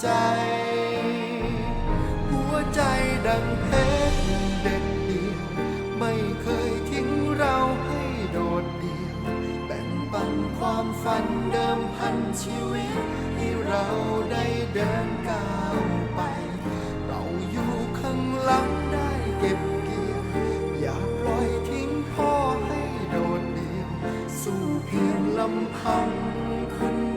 ใจ หัวใจดังเพชรเด็ดเดี่ยว ไม่เคยทิ้งเราให้โดดเดี่ยว แบ่งปันความฝันเดิมพันชีวิตให้เราได้เดินก้าวไป เราอยู่ข้างหลังได้เก็บเกี่ยว อย่าปล่อยทิ้งพ่อให้โดดเดี่ยว สู้เพียงลำพังคน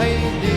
ใ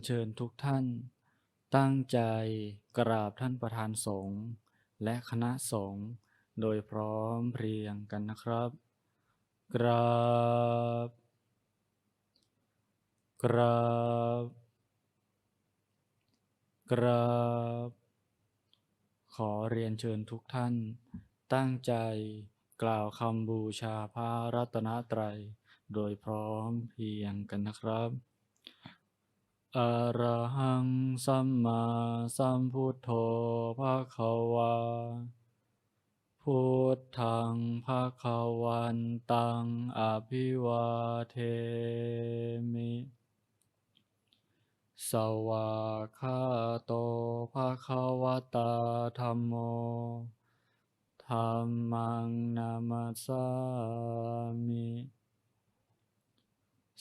เรียนเชิญทุกท่าน ตั้งใจกราบท่านประธานสงฆ์และคณะสงฆ์โดยพร้อมเพรียงกันนะครับ กราบ กราบ กราบ ขอเรียนเชิญทุกท่าน ตั้งใจกล่าวคำบูชาพระรัตนตรัย โดยพร้อมเพรียงกันนะครับ อะระหังสัมมาสัมพุทโธภะคะวา พุทธังภะคะวันตังอภิวาเทมิ สวากขาโตภะคะวตาธัมโมธัมมังนามัสสามิ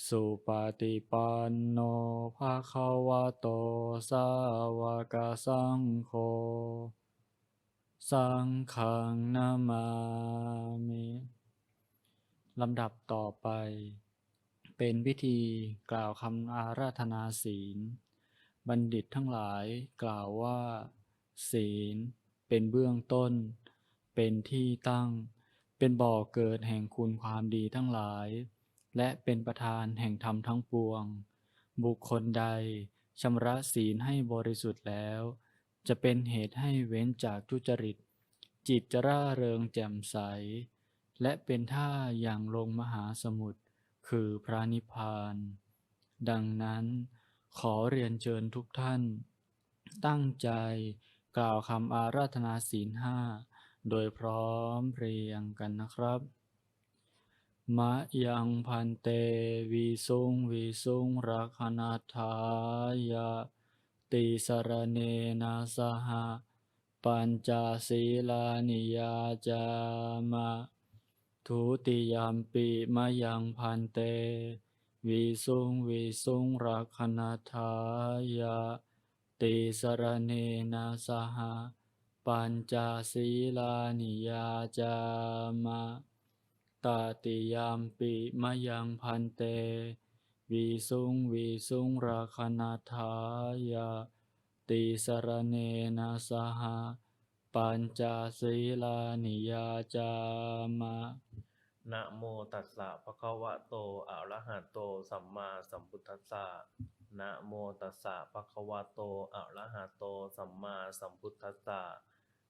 สุปฏิปันโนภะคะวะโต สาวกสังโฆ สังฆังนามามิลำดับต่อไป เป็นพิธีกล่าวคำอาราธนาศีล บัณฑิตทั้งหลายกล่าวว่า ศีล เป็นเบื้องต้น เป็นที่ตั้ง เป็นบ่อเกิดแห่งคุณความดีทั้งหลาย และเป็นประธานแห่งธรรมทั้งปวง บุคคลใดชำระศีลให้บริสุทธิ์แล้ว จะเป็นเหตุให้เว้นจากทุจริต จิตจะร่าเริงแจ่มใส และเป็นท่าอย่างลงมหาสมุทรคือพระนิพพาน ดังนั้นขอเรียนเชิญทุกท่าน ตั้งใจกล่าวคำอาราธนาศีลห้าโดยพร้อมเพรียงกันนะครับ มะยังพันเตวีสุงวีสุงรักขณาทายะติสรเนนะสหะปัญจศีลานิยาจามะทุติยามปิมะยังพันเตวิสุงวิสุงรักขณาทายะติสรเนนะสหะปัญจศีลานิยาจามะ ตติยามปิมยังพันเตวิสุงวิสุงรักขณาทายะติสรเนนะสหะปัญจศีลานิยาจามะนะโมตัสสะภะคะวะโตอะระหะโตสัมมาสัมพุทธัสสะนะโมตัสสะภะคะวะโตอะระหะโตสัมมาสัมพุทธัสสะ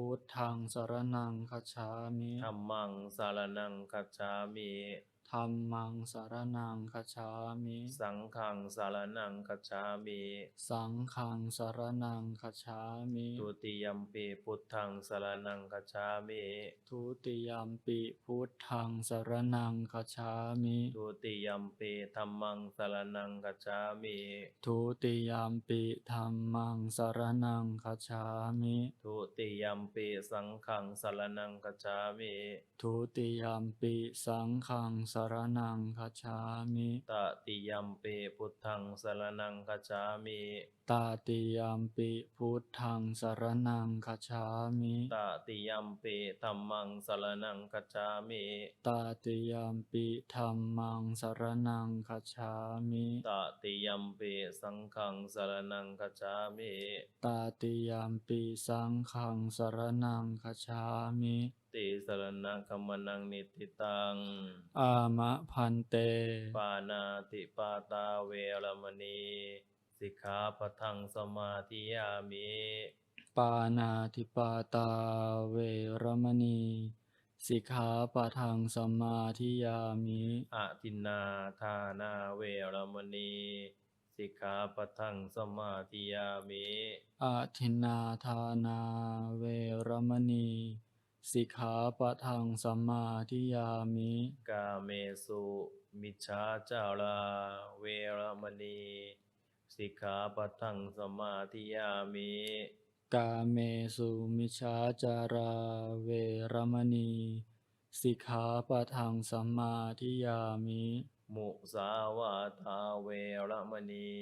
พุทธังสรนังคัจฉามิ ธัมมังสารนังคัจฉามิ ธัมมังสรณังคัจฉามิสังฆังสรณังคัจฉามิสังฆังสรณังคัจฉามิทุติยัมปิพุทธังสรณังคัจฉามิทุติยมปิพุทธังสรณังคัจฉามิทุติยัมปิธัมมังสรณังคัจฉามิทุติยมปิธัมมังสรณังคัจฉามิทุติยัมปิสังฆังสรณังคัจฉามิทุติยมปิสังฆังสรณังคัจฉามิตติยัมปิพุทธังสรณังคัจฉามิตาติยมปิพุทธังสรณังคัจฉามิตติยัมปิธัมมังสรณังคัจฉามิตาติยมปิธัมมังสรณังคัจฉามิตติยัมปิสังฆังสรณังคัจฉามิตาติยมปิสังฆังสรณังคัจฉามิติสรณะกัมมนังนิติตัง อามะพันเต ปานาติปาตาเวรมณี สิกขาปะทังสมาธิยามิ ปานาติปาตาเวรมณี สิกขาปะทังสมมาธิยามิอะทินนาทานาเวรมณีสิกขาปะทังสมาธิยามิอาทินนาทานาเวรมณี สิกขาปะทังสมมาธิยามิกาเมสุมิจฉาจาราเวรมณีสิกขาปะทังสมาธิยามิ กาเมสุมิชฌาจาราเวรมณี สิกขาปะทังสมมาธิยามิ มุสาวาทาเวรมณี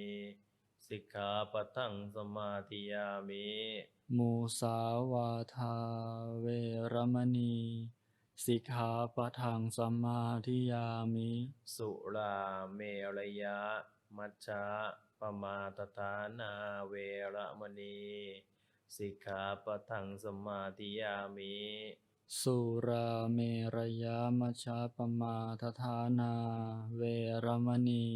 สิกขาปะทังสมาธิยามิ มูสาวาทาเวรมณี สิกขาปะทังสมมาธิยามิ สุราเมรยะ มัจจาปมาตฐานาเวรมณี สิกขาปะทังสมาธิยามิ สุราเมรยามัชฌาปมาทฐานาเวรมณี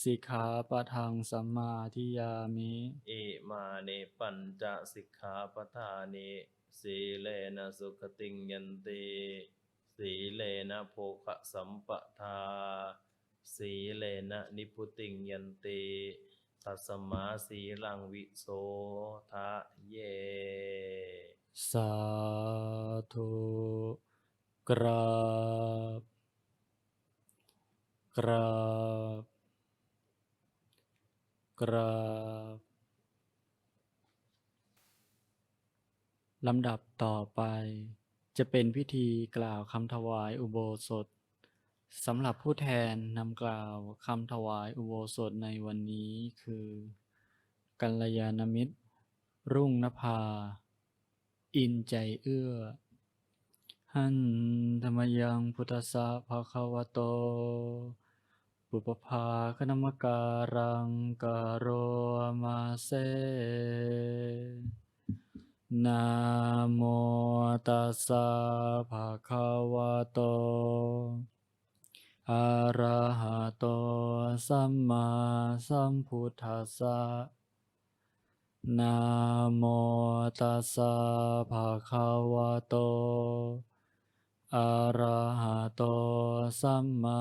สิกขาปะทังสมมาธิยามิอิมานิปัญจสิกขาปทานิสีเลนะสุขติงยันติสีเลนะโภคะสัมปทา สีเลนะนิพุติงยันติตัสมาสีลังวิโสทะเย สาธุกราบกราบ กราบลำดับต่อไป จะเป็นพิธีกล่าวคำถวายอุโบสถสำหรับผู้แทนนำกล่าวคำถวายอุโบสถในวันนี้คือ กัลยาณมิตร รุ่งนภา อินใจเอื้อ หันธรรมยังพุทธสสะภะคะวะโต ปุปภาคณมการังกโรมาเซนะโมตัสสะภะคะวะโต อะระหะโต สัมมาสัมพุทธัสสะนะโมตัสสะภะคะวะโต อะระหะโตสัมมา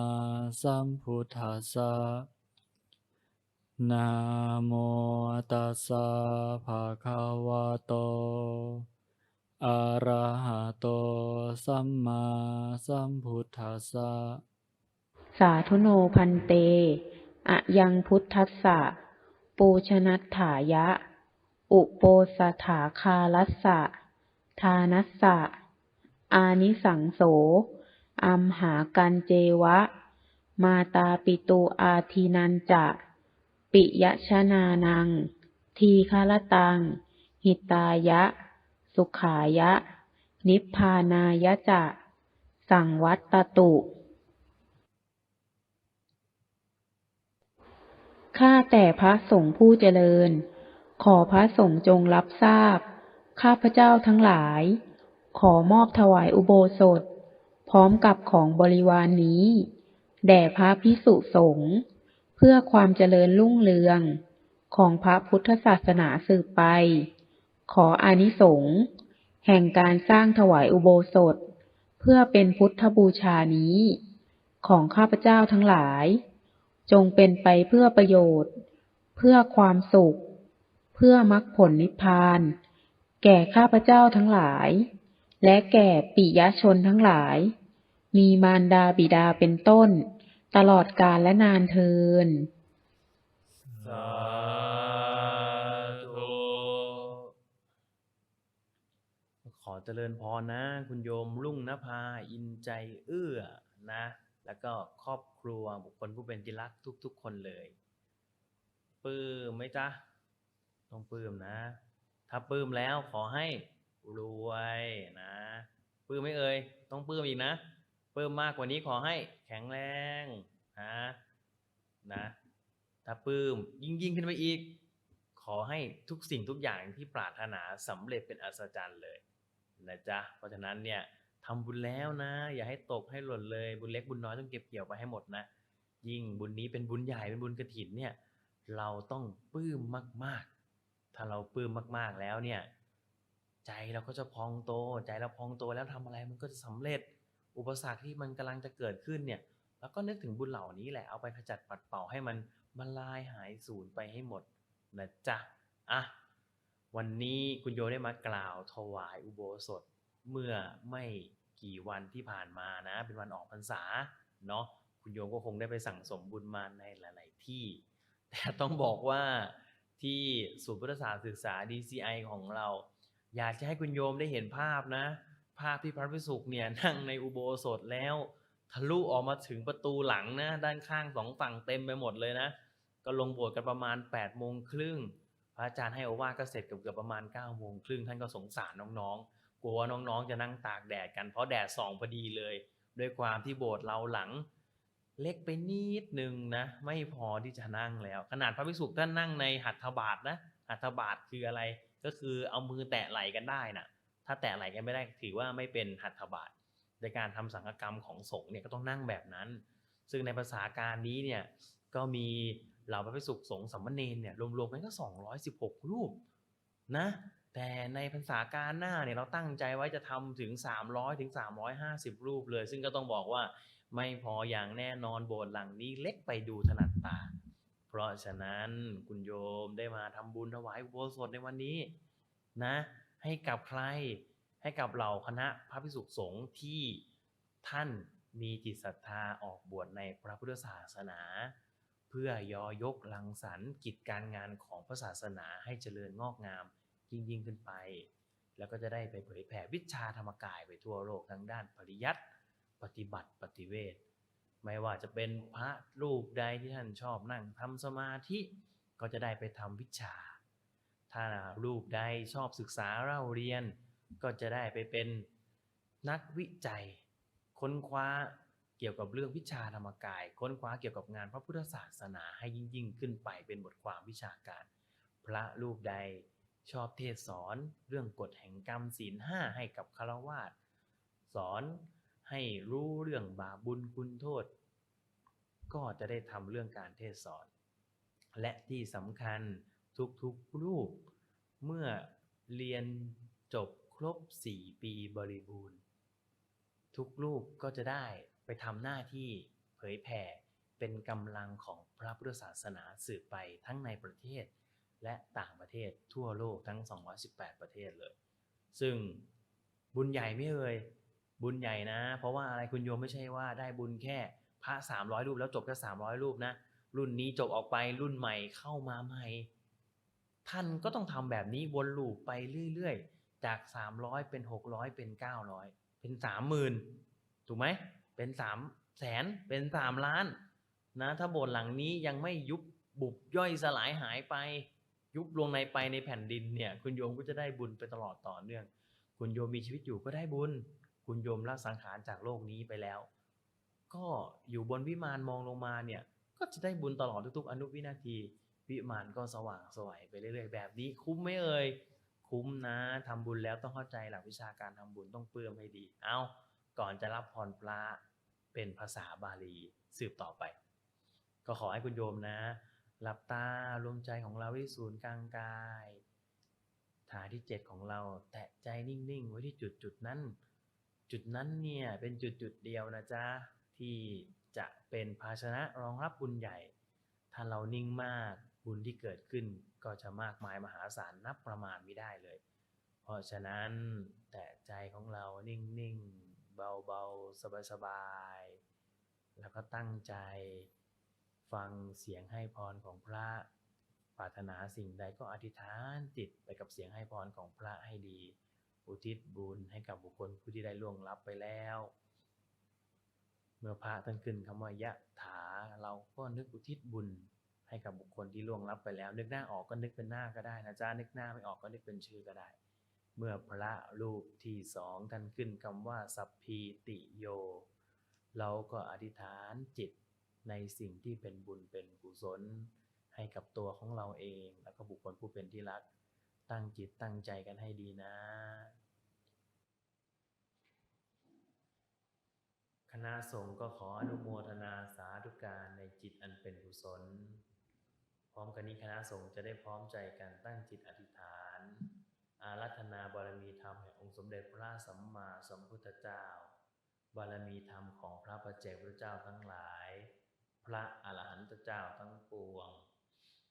สัมพุทธัสสะนะโมตัสสะภะคะวะโตอะระหะโตสัมมาสัมพุทธัสสะสาธุโนพันเต อะยังพุทธัสสะ ปูชนัตถายะ อุโปสถาคาลัสสะ ทานัสสะ อานิสังโส อัมหากันเจวะ มาตาปิตูอาทีนันจะ ปิยชนานัง ทีฆารตัง หิตายะ สุขายะ นิพพานายะจะ สังวัตตตุข้าแต่พระสงฆ์ผู้เจริญ ขอพระสงฆ์จงรับทราบ ข้าพเจ้าทั้งหลาย ขอมอบถวายอุโบสถ พร้อมกับของบริวารนนี้ แด่พระพิสุสงฆ์เพื่อความเจริญรุ่งเรือง ของพระพุทธศาสนาสืบไป ขออานิสงส์แห่งการสร้างถวายอุโบสถ เพื่อเป็นพุทธบูชานี้ ของข้าพเจ้าทั้งหลาย จงเป็นไปเพื่อประโยชน์ เพื่อความสุข เพื่อมรรคผลนิพพาน แก่ข้าพเจ้าทั้งหลาย และแก่ปิยชนทั้งหลาย มีมารดาบิดาเป็นต้น ตลอดกาลและนานเทินสาธุขอเจริญพรนะ คุณโยมรุ่งนภา อินใจเอื้อนะ แล้วก็ครอบครัวบุคคลผู้เป็นที่รักทุก ๆ คนเลยปลื้มไหมจ๊ะ ต้องปลื้มนะ ถ้าปลื้มแล้วขอให้ รวยนะปลื้มไม่เอ่ยต้องปลื้มอีกนะปลื้มมากกว่านี้ขอให้แข็งแรงนะนะถ้าปลื้มยิ่งยิ่งขึ้นไปอีก ขอให้ทุกสิ่งทุกอย่างที่ปรารถนาสำเร็จเป็นอัศจรรย์เลยนะจ๊ะเพราะฉะนั้นเนี่ยทำบุญแล้วนะ อย่าให้ตกให้หล่นเลยบุญเล็กบุญน้อยต้องเก็บเกี่ยวไปให้หมดนะ ยิ่งบุญนี้เป็นบุญใหญ่เป็นบุญกระถินเนี่ยเราต้องปลื้มมากๆ ถ้าเราปลื้มมากๆแล้วเนี่ย ใจเราก็จะพองโต ใจเราพองโตแล้วทำอะไรมันก็จะสำเร็จอุปสรรคที่มันกำลังจะเกิดขึ้นเนี่ยแล้วก็นึกถึงบุญเหล่านี้แหละเอาไปขจัดปัดเป่าให้มันมันลายหายสูญไปให้หมดนะจ๊ะอะวันนี้คุณโยได้มากล่าวถวายอุโบสถเมื่อไม่กี่วันที่ผ่านมานะ เป็นวันออกพรรษาเนาะคุณโยก็คงได้ไปสั่งสมบุญมาในหลาย ๆ ที่ แต่ต้องบอกว่าที่ศูนย์พุทธศาสตร์ศึกษา DCI ของเรา อยากจะให้คุณโยมได้เห็นภาพนะ ภาพที่พระพิสุกเนี่ยนั่งในอุโบสถแล้ว ทะลุออกมาถึงประตูหลังนะ ด้านข้างสองฝั่งเต็มไปหมดเลยนะ ก็ลงโบสถ์กันประมาณ8ปดโมงครึ่งพระอาจารย์ให้อว่าก็เสร็จเกือบประมาณ9ก้าโมงครึ่งท่านก็สงสารน้องๆ กลัวน้องๆจะนั่งตากแดดกันเพราะแดดส่องพอดีเลย ด้วยความที่โบสถ์เราหลัง เล็กไปนิดนึงนะ ไม่พอที่จะนั่งแล้ว ขนาดพระภิกษุท่านนั่งในหัตถบาทนะหัตถบาทคืออะไร ก็คือเอามือแตะไหลกันได้นะถ้าแตะไหลกันไม่ได้ถือว่าไม่เป็นหัตถบาทในการทำสังฆกรรมของสงฆ์เนี่ยก็ต้องนั่งแบบนั้น ซึ่งในภาษาการนี้เนี่ยก็มีเหล่าพระภิกษุสงฆ์สัมมเนนเนี่ยรวมๆกันก็ 216 รูปนะแต่ในภาษาการหน้าเนี่ยเราตั้งใจไว้จะทำถึง 300ถึง350 รูปเลย ซึ่งก็ต้องบอกว่าไม่พออย่างแน่นอนโบสถ์หลังนี้เล็กไปดูถนัดตา เพราะฉะนั้นคุณโยมได้มาทำบุญถวายโบสถในวันนี้นะ ให้กับใครให้กับเหล่าคณะพระภิกษุสงฆ์ที่ท่านมีจิตศรัทธาออกบวชในพระพุทธศาสนา เพื่อยอยกลังสรรกิจการงานของพระศาสนาให้เจริญงอกงามยิ่งยิ่งขึ้นไป แล้วก็จะได้ไปเผยแผ่วิชาธรรมกายไปทั่วโลกทั้งด้านปริยัติปฏิบัติปฏิเวท ไม่ว่าจะเป็นพระรูปใดที่ท่านชอบนั่งทำสมาธิก็จะได้ไปทำวิชา ถ้ารูปใดชอบศึกษาเล่าเรียน ก็จะได้ไปเป็นนักวิจัย ค้นคว้าเกี่ยวกับเรื่องวิชาธรรมกาย ค้นคว้าเกี่ยวกับงานพระพุทธศาสนาให้ยิ่งยิ่งขึ้นไปเป็นบทความวิชาการ พระรูปใดชอบเทศสอนเรื่องกฎแห่งกรรมศีลห้าให้กับคารวาสสอน ให้รู้เรื่องบาปบุญคุณโทษ ก็จะได้ทำเรื่องการเทศสอน และที่สำคัญทุกๆรูป เมื่อเรียนจบครบ 4 ปีบริบูรณ์ ทุกรูปก็จะได้ไปทำหน้าที่เผยแผ่เป็นกำลังของพระพุทธศาสนาสืบไปทั้งในประเทศ และต่างประเทศทั่วโลกทั้ง 218 ประเทศเลย ซึ่งบุญใหญ่ไม่เอ่ย บุญใหญ่นะ เพราะว่าอะไรคุณโยมไม่ใช่ว่าได้บุญแค่พระ300รูปแล้วจบแค่300รูปนะ รุ่นนี้จบออกไปรุ่นใหม่เข้ามาใหม่ ท่านก็ต้องทำแบบนี้วนลูปไปเรื่อยๆ จาก300เป็น600เป็น900เป็น30,000ถูกไหมเป็น3แสนเป็น3ล้านนะถ้าโบสถ์หลังนี้ยังไม่ยุบบุบย่อยสลายหายไป ยุบลงในไปในแผ่นดินเนี่ย คุณโยมก็จะได้บุญไปตลอดต่อเนื่อง คุณโยมมีชีวิตอยู่ก็ได้บุญ คุณโยมละสังขารจากโลกนี้ไปแล้ว ก็อยู่บนวิมานมองลงมาเนี่ย ก็จะได้บุญตลอดทุกๆ อนุวินาที วิมานก็สว่างสวยไปเรื่อยๆ แบบนี้คุ้มไหมเอ่ยคุ้มนะทำบุญแล้วต้องเข้าใจหลักวิชาการทำบุญต้องเปื้อมให้ดี เอาก่อนจะรับพรพระเป็นภาษาบาลีสืบต่อไป ก็ขอให้คุณโยมนะ หลับตารวมใจของเราที่ศูนย์กลางกายฐานที่เจ็ดของเราแตะใจนิ่งๆ ไว้ที่จุดจุดๆนั้น จุดนั้นเนี่ยเป็นจุดจุดเดียวนะจ๊ะที่จะเป็นภาชนะรองรับบุญใหญ่ ถ้าเรานิ่งมากบุญที่เกิดขึ้นก็จะมากมายมหาศาลนับประมาณไม่ได้เลย เพราะฉะนั้นแต่ใจของเรานิ่งๆ เบาๆ สบายๆ แล้วก็ตั้งใจ ฟังเสียงให้พรของพระ ปรารถนาสิ่งใดก็อธิษฐานจิตไปกับเสียงให้พรของพระให้ดี อุทิศบุญให้กับบุคคลผู้ที่ได้ล่วงลับไปแล้ว เมื่อพระท่านขึ้นคำว่ายะถาเราก็นึกอุทิศบุญให้กับบุคคลที่ล่วงลับไปแล้ว นึกหน้าออกก็นึกเป็นหน้าก็ได้นะจ๊ะนึกหน้าไม่ออกก็นึกเป็นชื่อก็ได้ เมื่อพระรูปที่สองท่านขึ้นคำว่าสัพพีติโย เราก็อธิษฐานจิตในสิ่งที่เป็นบุญเป็นกุศล ให้กับตัวของเราเอง แล้วก็บุคคลผู้เป็นที่รัก ตั้งจิตตั้งใจกันให้ดีนะ คณะสงฆ์ก็ขออนุโมทนาสาธุการในจิตอันเป็นกุศล พร้อมกันนี้คณะสงฆ์จะได้พร้อมใจกันตั้งจิตอธิษฐาน อารัธนาบารมีธรรมแห่งองค์สมเด็จพระสัมมาสัมพุทธเจ้า บารมีธรรมของพระประเจกพระเจ้าทั้งหลาย พระอรหันตเจ้าทั้งปวง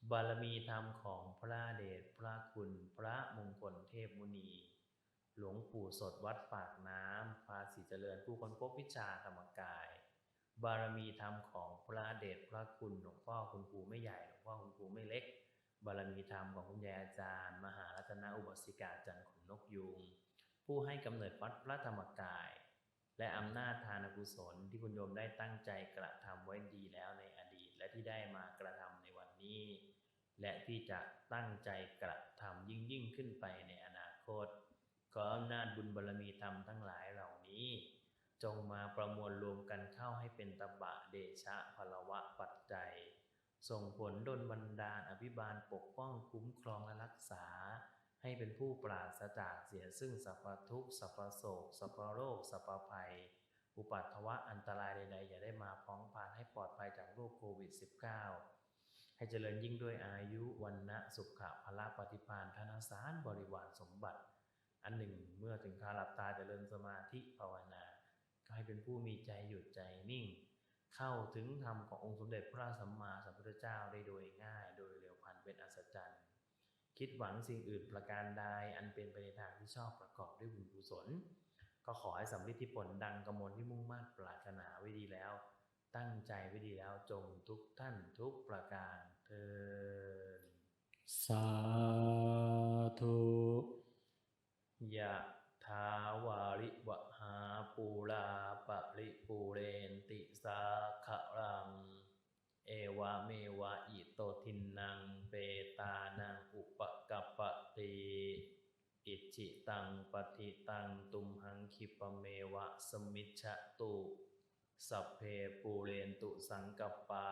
บารมีธรรมของพระเดชพระคุณพระมงคลเทพมุนี หลวงปู่สดวัดปากน้ำภาษีเจริญผู้ค้นพบวิชาธรรมกาย บารมีธรรมของพระเดชพระคุณหลวงพ่อคุณครูไม่ใหญ่หลวงพ่อคุณครูไม่เล็ก บารมีธรรมของคุณยายอาจารย์ มหารัตนอุบสิกาจันทร์ขนนกยูงผู้ให้กำเนิดวัดพระธรรมกาย และอำนาจทานกุศลที่คุณโยมได้ตั้งใจกระทำไว้ดีแล้วในอดีต และที่ได้มากระทำ นี้ และที่จะตั้งใจกระทำยิ่งยิ่งขึ้นไปในอนาคต ขออำนาจบุญบารมีธรรมทั้งหลายเหล่านี้ จงมาประมวลรวมกันเข้าให้เป็นตบะเดชะพลวะปัจจัย ส่งผลดลบันดาลอภิบาลปกป้องคุ้มครองและรักษา ให้เป็นผู้ปราศจากเสียซึ่งสัพพทุกข์สัพพโศกสัพพโรคสัพพภัยอุปัตถวะอันตรายใดๆ อย่าได้มาพ้องผ่านให้ปลอดภัยจากโรคโควิด -19 ให้เจริญยิ่งด้วยอายุวันนะสุขะพละปฏิพานธนสารบริวารสมบัติ อันหนึ่งเมื่อถึงคาหลับตาเจริญสมาธิภาวนา ก็ให้เป็นผู้มีใจหยุดใจนิ่ง เข้าถึงธรรมขององค์สมเด็จพระสัมมาสัมพุทธเจ้าได้โดยง่าย โดยเร็วพันเป็นอัศจรรย์คิดหวังสิ่งอื่นประการใดอันเป็นไปในทางที่ชอบประกอบด้วยบุญกุศล ก็ขอให้สำลิดที่ผลดังกระมลที่มุ่งมั่นปรารถนาไว้ดีแล้ว ตั้งใจไว้ดีแล้วจงทุกท่านทุกประการเทินสาธุยะทาวาริวหาปูราปะริปูเรนติสาขะรัง เอวะเมวะอิโตทินังเปตานังอุปกัปปติอิจิตังปฏิตังตุมหังคิปะเมวะสมิชฉตุ สัพเพปูเรนตุสังกปปา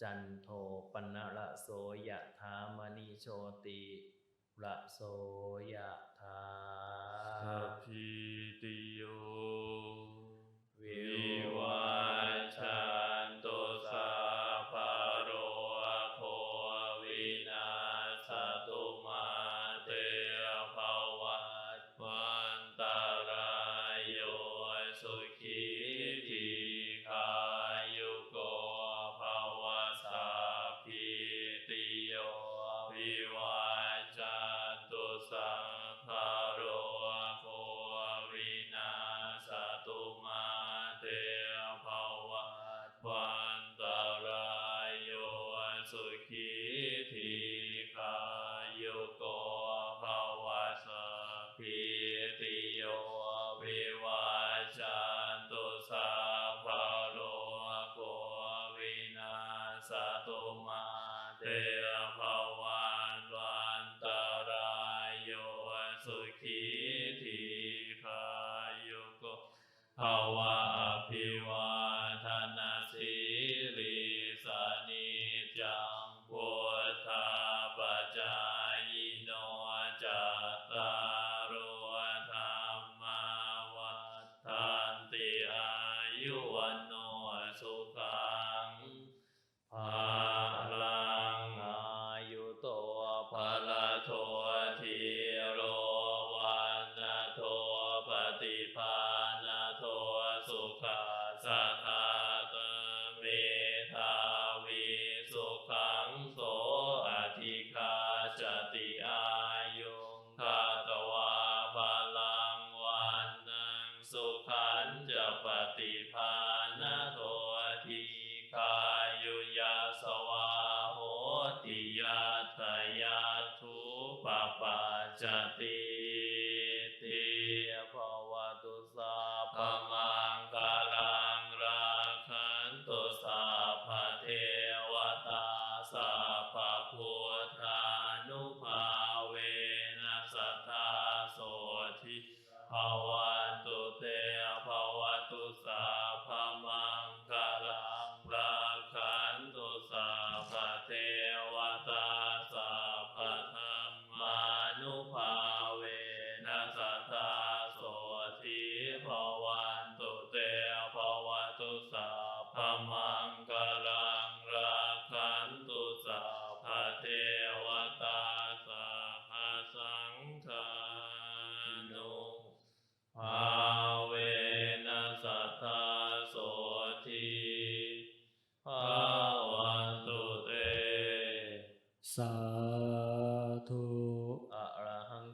จันโทปนะระโสยะถามณิโชติระโสยะถาสัพพิติโย วิวัชชัน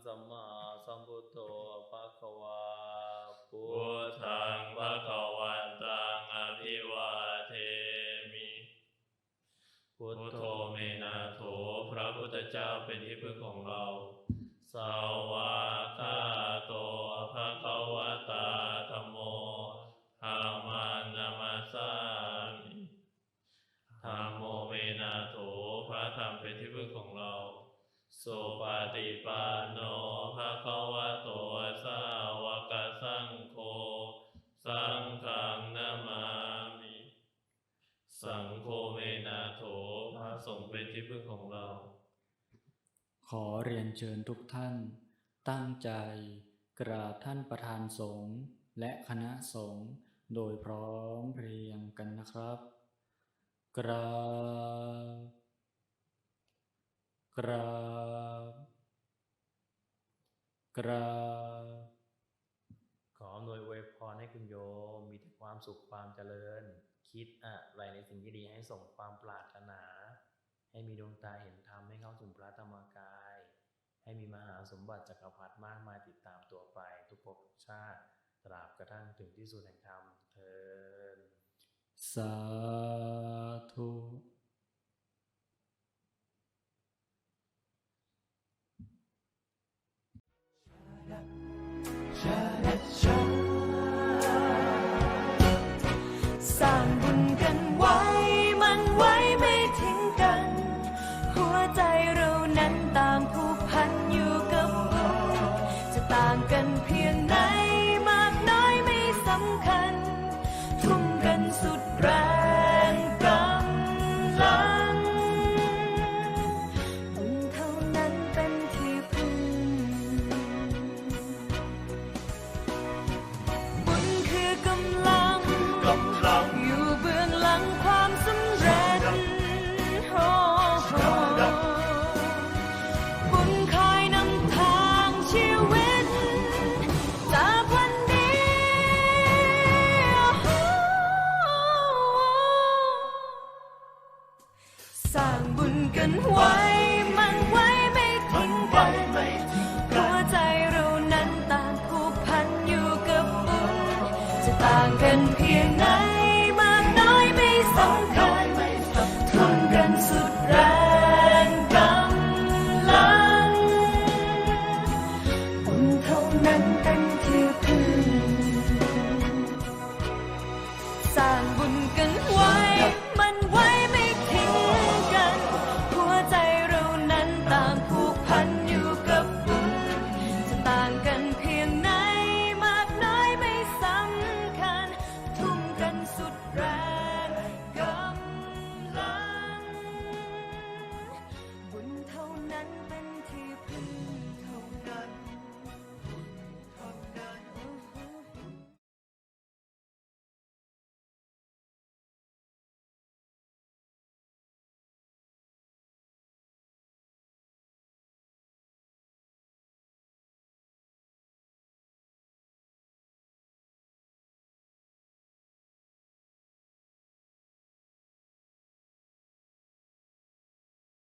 สัมมาสัมพุทโธภะคะวาพุทธังภะคะวันตังอภิวาเทมิพุทโธเมนาโถพระพุทธเจ้าเป็นที่พึ่งของเราสาวา สุปฏิปันโนภะคะวะโตสาวกสังโฆสังฆังนามามิสังโฆเมนาโถพระสงฆ์เป็นที่พึ่งของเรา ขอเรียนเชิญทุกท่าน ตั้งใจ กราบท่านประธานสงฆ์และคณะสงฆ์โดยพร้อมเพรียงกันนะครับ กราบกราบ กราบขออำนวยอวยพรให้คุณโยม มีแต่ความสุขความเจริญ คิดอะไรในสิ่งที่ดีให้สมความปรารถนา ให้มีดวงตาเห็นธรรมให้เข้าถึงพระธรรมกาย ให้มีมหาสมบัติจักรพรรดิมากมายติดตามตัวไป ทุกภพทุกชาติตราบกระทั่งถึงที่สุดแห่งธรรมเทินสาธุ สุดแรง nắng tan thiêu thương